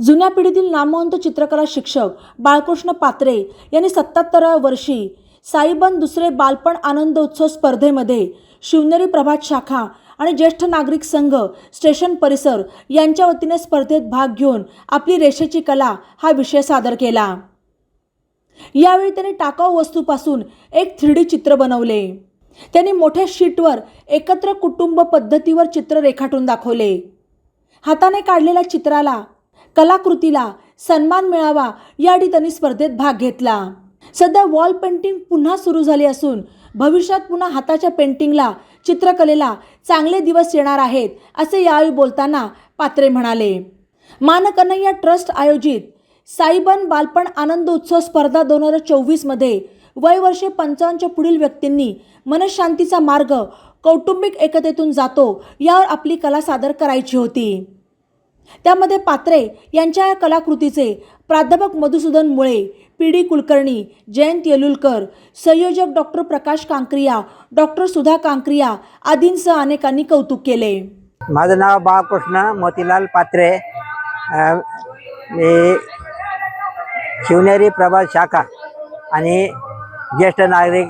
जुन्या पिढीतील नामवंत चित्रकला शिक्षक बाळकृष्ण पात्रे यांनी सत्याहत्तराव्या वर्षी साईबन दुसरे बालपण आनंद उत्सव स्पर्धेमध्ये शिवनेरी प्रभात शाखा आणि ज्येष्ठ नागरिक संघ स्टेशन परिसर यांच्या वतीने स्पर्धेत भाग घेऊन आपली रेषेची कला हा विषय सादर केला. यावेळी त्यांनी टाकाऊ वस्तूपासून एक थ्री डी चित्र बनवले. त्यांनी मोठ्या शीटवर एकत्र कुटुंब पद्धतीवर चित्र रेखाटून दाखवले. हाताने काढलेल्या चित्राला कलाकृतीला सन्मान मिळावा यासाठी त्यांनी स्पर्धेत भाग घेतला. सध्या वॉल पेंटिंग पुन्हा सुरू झाली असून भविष्यात पुन्हा हाताच्या पेंटिंगला चित्रकलेला चांगले दिवस येणार आहेत असे यावेळी बोलताना पात्रे म्हणाले. मानकन्हैया ट्रस्ट आयोजित साईबन बालपण आनंद उत्सव स्पर्धा दोन हजार चोवीसमध्ये वय वर्षे पंचावन्नच्या पुढील व्यक्तींनी मनशांतीचा मार्ग कौटुंबिक एकतेतून जातो यावर आपली कला सादर करायची होती. त्यामध्ये पात्रे यांच्या या कलाकृतीचे प्राध्यापक मधुसूदन मुळे पी डी कुलकर्णी जयंत येलुलकर संयोजक डॉक्टर प्रकाश कांक्रिया डॉक्टर सुधा कांक्रिया आदींसह अनेकांनी कौतुक केले. माझं नाव बाळकृष्ण मोतीलाल पात्रे. मी शिवनेरी प्रभात शाखा आणि ज्येष्ठ नागरिक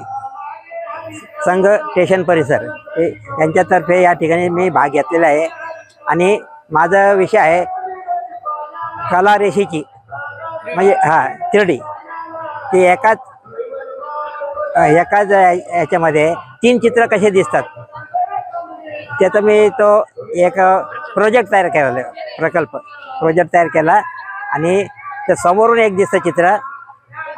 संघ स्टेशन परिसर हे यांच्यातर्फे या ठिकाणी मी भाग घेतलेला आहे. आणि माझा विषय आहे कला रेषेची म्हणजे हां तिरडी ती एकाच एकाच याच्यामध्ये तीन चित्र कसे दिसतात? त्याचा मी तो एक प्रोजेक्ट तयार केला प्रकल्प. प्रोजेक्ट तयार केला आणि त्या समोरून एक दिसतं चित्र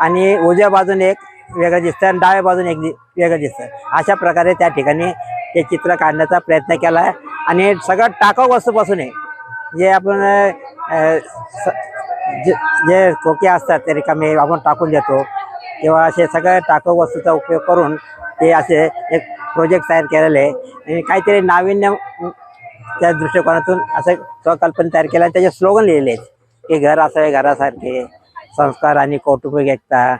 आणि उजव्या बाजून एक वेगळं दिसतं आणि डाव्या बाजून एक दि वेगळं दिसतं. अशा प्रकारे त्या ठिकाणी ते चित्र काढण्याचा प्रयत्न केला आणि सगळं टाकाऊ वस्तूपासून आहे. जे आपण स- जे जे खोके असतात ते रिकामे आपण टाकून देतो. किंवा असे सगळ्या टाकाऊ वस्तूचा उपयोग करून ते असे एक प्रोजेक्ट तयार केलेले आहे. आणि काहीतरी नाविन्य त्या दृष्टिकोनातून असं स्वकल्पना तयार केलं आणि त्याचे स्लोगन लिहिलेले आहेत. की घर असावे घरासारखे संस्कार आणि कौटुंबिक एकता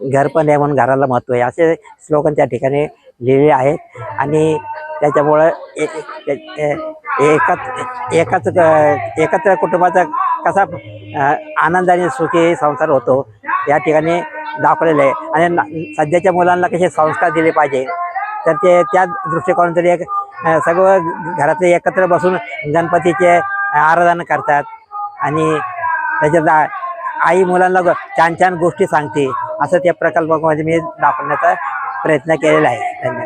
घर पण आहे म्हणून घराला महत्त्व आहे. असे स्लोगन त्या ठिकाणी लिहिलेले आहेत. आणि त्याच्यामुळं एकाच एकाच एकत्र कुटुंबाचा कसा आनंदाने सुखी संसार होतो या ठिकाणी दाखवलेलं आहे. आणि सध्याच्या मुलांना कसे संस्कार दिले पाहिजे. तर ते त्या दृष्टिकोनातून एक सगळं घरातले एकत्र बसून गणपतीचे आराधना करतात. आणि त्याच्यात आई मुलांना ग- छान छान गोष्टी सांगते. असं त्या प्रकल्पामध्ये मी दाखवण्याचा प्रयत्न केलेला आहे. धन्यवाद.